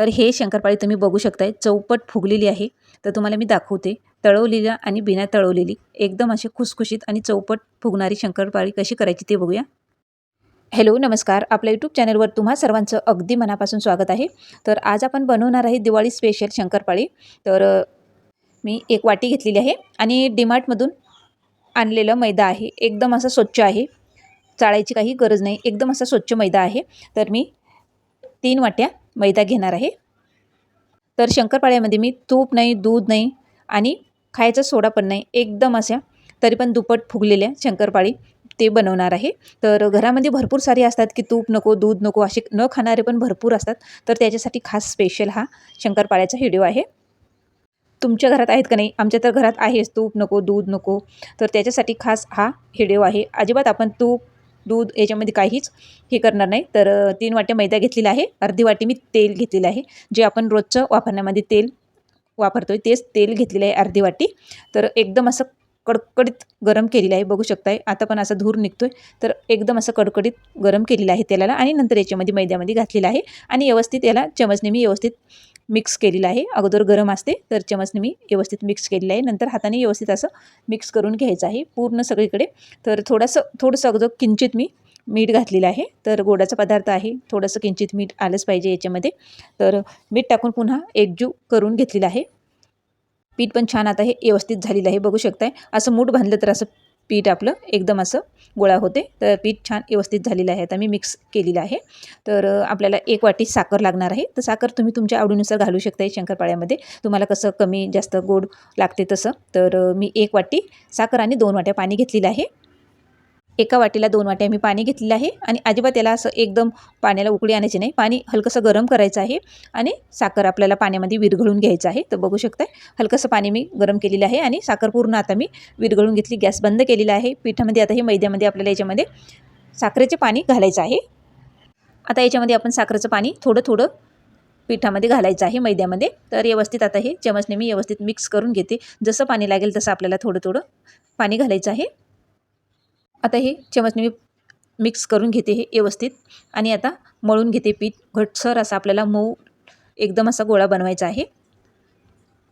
तर हे शंकरपाळी तुम्ही बघू शकताय. चौपट फुगलेली आहे. तर तुम्हाला मी दाखवते. तळवलेल्या आणि बिना तळवलेली एकदम अशी खुसखुशीत आणि चौपट फुगणारी शंकरपाळी कशी करायची ते बघूया. हॅलो नमस्कार. आपल्या यूट्यूब चॅनलवर तुम्हा सर्वांचं अगदी मनापासून स्वागत आहे. तर आज आपण बनवणार आहे दिवाळी स्पेशल शंकरपाळी. तर मी एक वाटी घेतलेली आहे आणि डीमार्टमधून आणलेलं मैदा आहे. एकदम असं स्वच्छ आहे. चाळायची काही गरज नाही. एकदम असा स्वच्छ मैदा आहे. तर मी तीन वाट्या मैदा घेणार आहे. तर शंकरपाळ्यामध्ये मी तूप नाही दूध नाही आणि खायचा सोडा पण नाही. एकदम अशा तरी पण दुप्पट फुगलेल्या शंकरपाळी ते बनवणार आहे. तर घरामध्ये भरपूर सारे असतात की तूप नको दूध नको असे न खाणारे पण भरपूर असतात. तर त्याच्यासाठी खास स्पेशल हा शंकरपाळ्याचा व्हिडिओ आहे. तुमच्या घरात आहेत का नाही? आमच्या तर घरात आहेच. तूप नको दूध नको. तर त्याच्यासाठी खास हा व्हिडिओ आहे. अजिबात आपण तूप दूध याच्यामध्ये काहीच हे करणार नाही. तर तीन वाट्या मैदा घेतलेला आहे. अर्धी वाटी मी तेल घेतलेलं आहे. जे आपण रोजचं वापरण्यामध्ये तेल वापरतो आहे तेच तेल घेतलेलं आहे अर्धी वाटी. तर एकदम असं कडकडीत गरम केलेलं आहे. बघू शकताय आता पण असा धूर निघतोय. तर एकदम असं कडकडीत गरम केलेलं आहे तेलाला. आणि नंतर याच्यामध्ये मैद्यामध्ये घातलेलं आहे. आणि व्यवस्थित याला चमचने मी व्यवस्थित मिक्स केलेलं आहे. अगोदर गरम असते तर चमचने मी व्यवस्थित मिक्स केलेलं आहे. नंतर हाताने व्यवस्थित असं मिक्स करून घ्यायचं आहे पूर्ण सगळीकडे. तर थोडंसं थोडंसं अगोदर किंचित मी मीठ घातलेलं आहे. तर गोडाचा पदार्थ आहे. थोडंसं किंचित मीठ आलंच पाहिजे याच्यामध्ये. तर मीठ टाकून पुन्हा एकजीव करून घेतलेलं आहे. पीठ पण छान आता हे व्यवस्थित झालेलं आहे. बघू शकताय. असं मूठ बांधलं तर असं पीठ आपलं एकदम असं गोळा होते. तर पीठ छान व्यवस्थित झालेलं आहे. आता मी मिक्स केलेलं आहे. तर आपल्याला एक वाटी साखर लागणार आहे. तर साखर तुम्ही तुमच्या आवडीनुसार घालू शकता शंकरपाळ्यामध्ये. तुम्हाला कसं कमी जास्त गोड लागते तसं. तर मी एक वाटी साखर आणि दोन वाट्या पाणी घेतलेलं आहे. एका वाटीला दोन वाट्या मी पाणी घेतलेलं आहे आणि अजिबात त्याला असं एकदम पाण्याला उकळी आणायची नाही. पाणी हलकंसं गरम करायचं आहे आणि साखर आपल्याला पाण्यामध्ये विरघळून घ्यायचं आहे. तर बघू शकताय हलकंसं पाणी मी गरम केलेलं आहे आणि साखर पूर्ण आता मी विरघळून घेतली. गॅस बंद केलेला आहे. पिठामध्ये आता हे मैद्यामध्ये आपल्याला याच्यामध्ये साखरेचे पाणी घालायचं आहे. आता याच्यामध्ये आपण साखरेचं पाणी थोडं थोडं पिठामध्ये घालायचं आहे मैद्यामध्ये. तर व्यवस्थित आता हे चमचने मी व्यवस्थित मिक्स करून घेते. जसं पाणी लागेल तसं आपल्याला थोडं थोडं पाणी घालायचं आहे. आता हे चमचने मी मिक्स करून घेते हे व्यवस्थित. आणि आता मळून घेते पीठ घटसर असा आपल्याला मऊ एकदम असा गोळा बनवायचा आहे.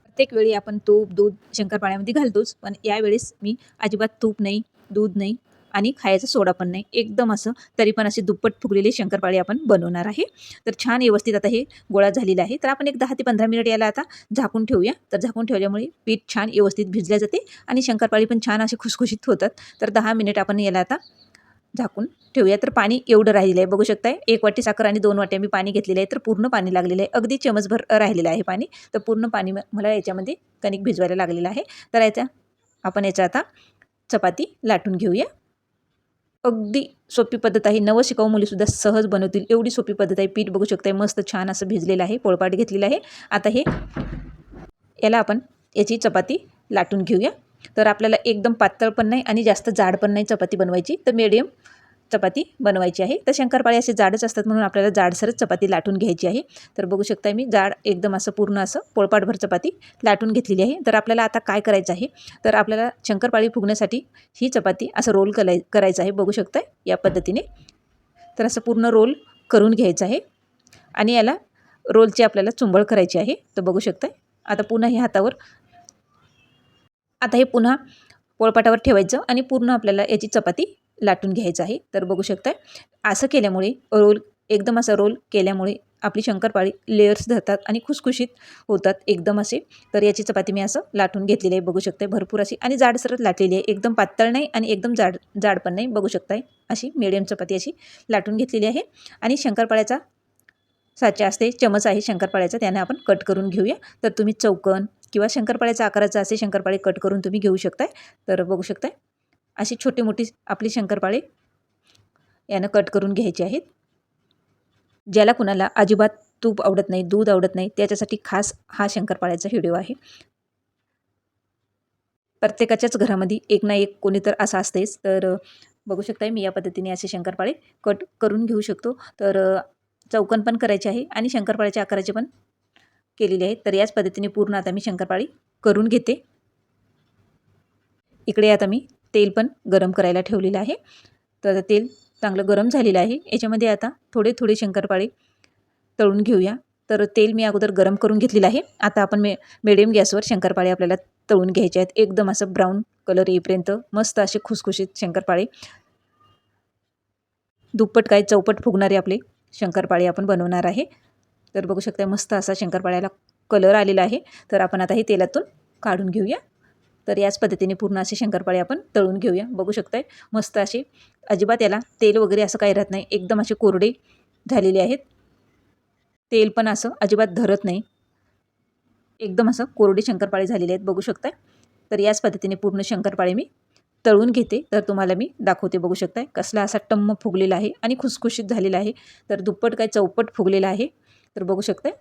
प्रत्येक वेळी आपण तूप दूध शंकरपाळ्यामध्ये घालतोच. पण यावेळेस मी अजिबात तूप नाही दूध नाही. आणि खायचा सोडा पण नाही. एकदम असं तरी पण असे दुप्पट फुगलेले शंकरपाळी आपण बनवणार आहे. तर छान व्यवस्थित आता हे गोळा झालेला आहे. तर आपण एक दहा ते पंधरा मिनिट याला आता झाकून ठेवूया. तर झाकून ठेवल्यामुळे पीठ छान व्यवस्थित भिजल्या जाते आणि शंकरपाळी पण छान असे खुसखुशीत होतात. तर दहा मिनिट आपण याला आता झाकून ठेवूया. तर पाणी एवढं राहिलेलं आहे. बघू शकताय एक वाटी साखर आणि दोन वाट्या मी पाणी घेतलेलं आहे. तर पूर्ण पाणी लागलेलं आहे. अगदी चमचभर राहिलेलं आहे पाणी. तर पूर्ण पाणी मला याच्यामध्ये कणिक भिजवायला लागलेलं आहे. तर याचा आपण याचा आता चपाती लाटून घेऊया. अगदी सोपी पद्धत आहे. नवं शिकाऊ मुलीसुद्धा सहज बनवतील. एवढी सोपी पद्धत आहे. पीठ बघू शकताय. मस्त छान असं भिजलेलं आहे. पोळपाट घेतलेलं आहे. आता हे याला आपण याची चपाती लाटून घेऊया. तर आपल्याला एकदम पातळ पण नाही आणि जास्त जाड पण नाही चपाती बनवायची. तर मिडियम चपाती बनवायची आहे. तर शंकरपाळी असे जाडच असतात म्हणून आपल्याला जाडसरच चपाती लाटून घ्यायची आहे. तर बघू शकता मी जाड एकदम असं पूर्ण असं पोळपाटभर चपाती लाटून घेतलेली आहे. तर आपल्याला आता काय करायचं आहे? तर आपल्याला शंकरपाळी फुगण्यासाठी ही चपाती असं रोल कराय करायचं आहे. बघू शकताय या पद्धतीने. तर असं पूर्ण रोल करून घ्यायचं आहे. आणि याला रोलची आपल्याला चुंबळ करायची आहे. तर बघू शकताय. आता पुन्हा हे हातावर आता हे पुन्हा पोळपाटावर ठेवायचं आणि पूर्ण आपल्याला याची चपाती लाटून घ्यायचं आहे. तर बघू शकताय असं केल्यामुळे रोल एकदम असा रोल केल्यामुळे आपली शंकरपाळी लेयर्स धरतात आणि खुसखुशीत होतात एकदम असे. तर याची चपाती मी असं लाटून घेतलेली आहे बघू शकताय भरपूर अशी आणि जाडसरच लाटलेली आहे. एकदम पातळ नाही आणि एकदम जाड जाड पण नाही बघू शकताय. अशी मिडियम चपाती अशी लाटून घेतलेली आहे. आणि शंकरपाळ्याचा साचा असते चमच आहे शंकरपाळ्याचा त्याने आपण कट करून घेऊया. तर तुम्ही चौकन किंवा शंकरपाळ्याचा आकाराचा असे शंकरपाळे कट करून तुम्ही घेऊ शकताय. तर बघू शकताय अशी छोटी मोठी आपली शंकरपाळे यानं कट करून घ्यायची आहेत. ज्याला कुणाला अजिबात तूप आवडत नाही दूध आवडत नाही त्याच्यासाठी खास हा शंकरपाळ्याचा व्हिडिओ आहे. प्रत्येकाच्याच घरामध्ये एक ना एक कोणी तर असं असतेच. तर बघू शकताय मी या पद्धतीने असे शंकरपाळे कट करून घेऊ शकतो. तर चौकन पण करायचे आहे आणि शंकरपाळ्याच्या आकाराचे पण केलेले आहेत. तर याच पद्धतीने पूर्ण आता मी शंकरपाळी करून घेते. इकडे आता मी तेल पण गरम करायला ठेवलेलं आहे. तर आता तेल चांगलं गरम झालेलं आहे. याच्यामध्ये आता थोडे थोडे शंकरपाळे तळून घेऊया. तर तेल मी अगोदर गरम करून घेतलेलं आहे. आता आपण मे मिडियम गॅसवर शंकरपाळे आपल्याला तळून घ्यायचे आहेत. एकदम असं ब्राऊन कलर येईपर्यंत मस्त असे खुसखुशीत शंकरपाळे. दुप्पट काय चौपट फुगणारे आपले शंकरपाळे आपण बनवणार आहे. तर बघू शकता मस्त असा शंकरपाळ्याला कलर आलेला आहे. तर आपण आता हे तेलातून काढून घेऊया. तर याच पद्धतीने पूर्ण असे शंकरपाळे आपण तळून घेऊया. बघू शकताय मस्त असे. अजिबात याला तेल वगैरे असं काही राहत नाही. एकदम असे कोरडे झालेले आहेत. तेल पण असं अजिबात धरत नाही. एकदम असं कोरडे शंकरपाळे झालेले आहेत. बघू शकताय. तर याच पद्धतीने पूर्ण शंकरपाळे मी तळून घेते. तर तुम्हाला मी दाखवते. बघू शकताय. कसला असा टम्म फुगलेला आहे आणि खुसखुशीत झालेला आहे. तर दुप्पट काय चौपट फुगलेला आहे. तर बघू शकताय.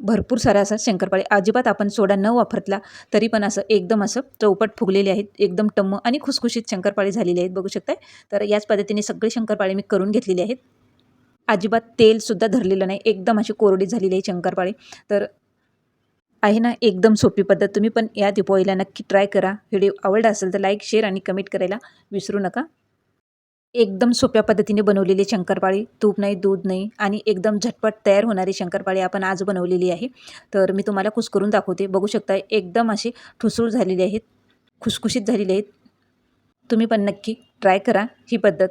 भरपूर साऱ्या असा शंकरपाळे. अजिबात आपण सोडा न वापरतला तरी पण असं एकदम असं चौपट फुगलेले आहेत एकदम टम्म आणि खुसखुशीत शंकरपाळे झालेले आहेत बघू शकताय. तर याच पद्धतीने सगळे शंकरपाळे मी करून घेतलेले आहेत. अजिबात तेलसुद्धा धरलेलं नाही एकदम अशी कोरडी झालेली आहे शंकरपाळे. तर आहे ना एकदम सोपी पद्धत. तुम्ही पण या दिपोळीला नक्की ट्राय करा. व्हिडिओ आवडला असेल तर लाईक शेअर आणि कमेंट करायला विसरू नका. एकदम सोप्या पद्धतीने बनवलेली शंकरपाळी तूप नाही दूध नाही आणि एकदम झटपट तयार होणारी शंकरपाळी आपण आज बनवलेली आहे. तर मी तुम्हाला कुसकरून दाखवते. बघू शकता एकदम अशी ठुसूळ झालेली आहेत खुसखुशीत झालेली आहेत तुम्ही पण नक्की ट्राय करा ही पद्धत.